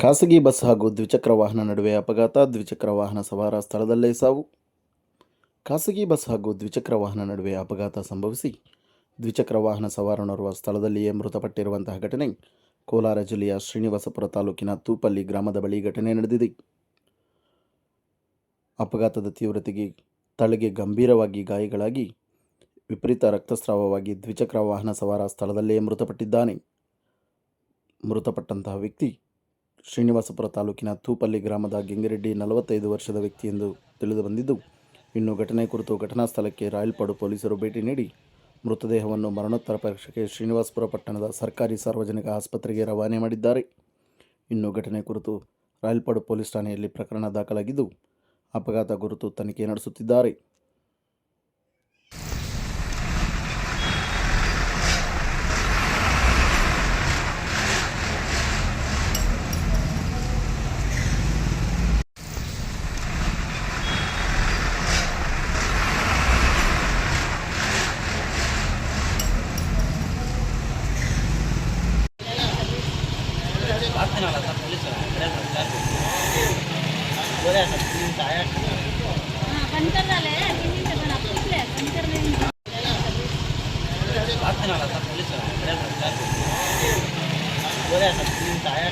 ಖಾಸಗಿ ಬಸ್ ಹಾಗೂ ದ್ವಿಚಕ್ರ ವಾಹನ ನಡುವೆ ಅಪಘಾತ. ದ್ವಿಚಕ್ರ ವಾಹನ ಸವಾರ ಸ್ಥಳದಲ್ಲೇ ಸಾವು. ಖಾಸಗಿ ಬಸ್ ಹಾಗೂ ದ್ವಿಚಕ್ರ ವಾಹನ ನಡುವೆ ಅಪಘಾತ ಸಂಭವಿಸಿ, ದ್ವಿಚಕ್ರ ವಾಹನ ಸವಾರನೋರ್ವ ಸ್ಥಳದಲ್ಲಿಯೇ ಮೃತಪಟ್ಟಿರುವಂತಹ ಘಟನೆ. ಕೋಲಾರ ಜಿಲ್ಲೆಯ ಶ್ರೀನಿವಾಸಪುರ ತಾಲೂಕಿನ ತೂಪಲ್ಲಿ ಗ್ರಾಮದ ಬಳಿ ಘಟನೆ ನಡೆದಿದೆ. ಅಪಘಾತದ ತೀವ್ರತೆಗೆ ತಲೆಗೆ ಗಂಭೀರವಾಗಿ ಗಾಯಗಳಾಗಿ, ವಿಪರೀತ ರಕ್ತಸ್ರಾವವಾಗಿ ದ್ವಿಚಕ್ರ ವಾಹನ ಸವಾರ ಸ್ಥಳದಲ್ಲೇ ಮೃತಪಟ್ಟಿದ್ದಾನೆ. ಮೃತಪಟ್ಟಂತಹ ವ್ಯಕ್ತಿ ಶ್ರೀನಿವಾಸಪುರ ತಾಲೂಕಿನ ತೂಪಲ್ಲಿ ಗ್ರಾಮದ ಗಿಂಗರೆಡ್ಡಿ ನಲವತ್ತೈದು ವರ್ಷದ ವ್ಯಕ್ತಿ ಎಂದು ತಿಳಿದು ಬಂದಿದ್ದು, ಇನ್ನು ಘಟನೆ ಕುರಿತು ಘಟನಾ ಸ್ಥಳಕ್ಕೆ ರಾಯಲ್ಪಾಡು ಪೊಲೀಸರು ಭೇಟಿ ನೀಡಿ, ಮೃತದೇಹವನ್ನು ಮರಣೋತ್ತರ ಪರೀಕ್ಷೆಗೆ ಶ್ರೀನಿವಾಸಪುರ ಪಟ್ಟಣದ ಸರ್ಕಾರಿ ಸಾರ್ವಜನಿಕ ಆಸ್ಪತ್ರೆಗೆ ರವಾನೆ ಮಾಡಿದ್ದಾರೆ. ಇನ್ನು ಘಟನೆ ಕುರಿತು ರಾಯಲ್ಪಾಡು ಪೊಲೀಸ್ ಠಾಣೆಯಲ್ಲಿ ಪ್ರಕರಣ ದಾಖಲಾಗಿದ್ದು, ಅಪಘಾತ ಕುರಿತು ತನಿಖೆ ನಡೆಸುತ್ತಿದ್ದಾರೆ. ಮಾಡ್ತೀನಲ್ಲ ಸರ್ ಪೊಲೀಸರು ಮಾಡ್ತೀನಲ್ಲ ಸರ್ ಪೊಲೀಸರು ಸರ್ ನಿಮ್ಮ ಸಹಾಯ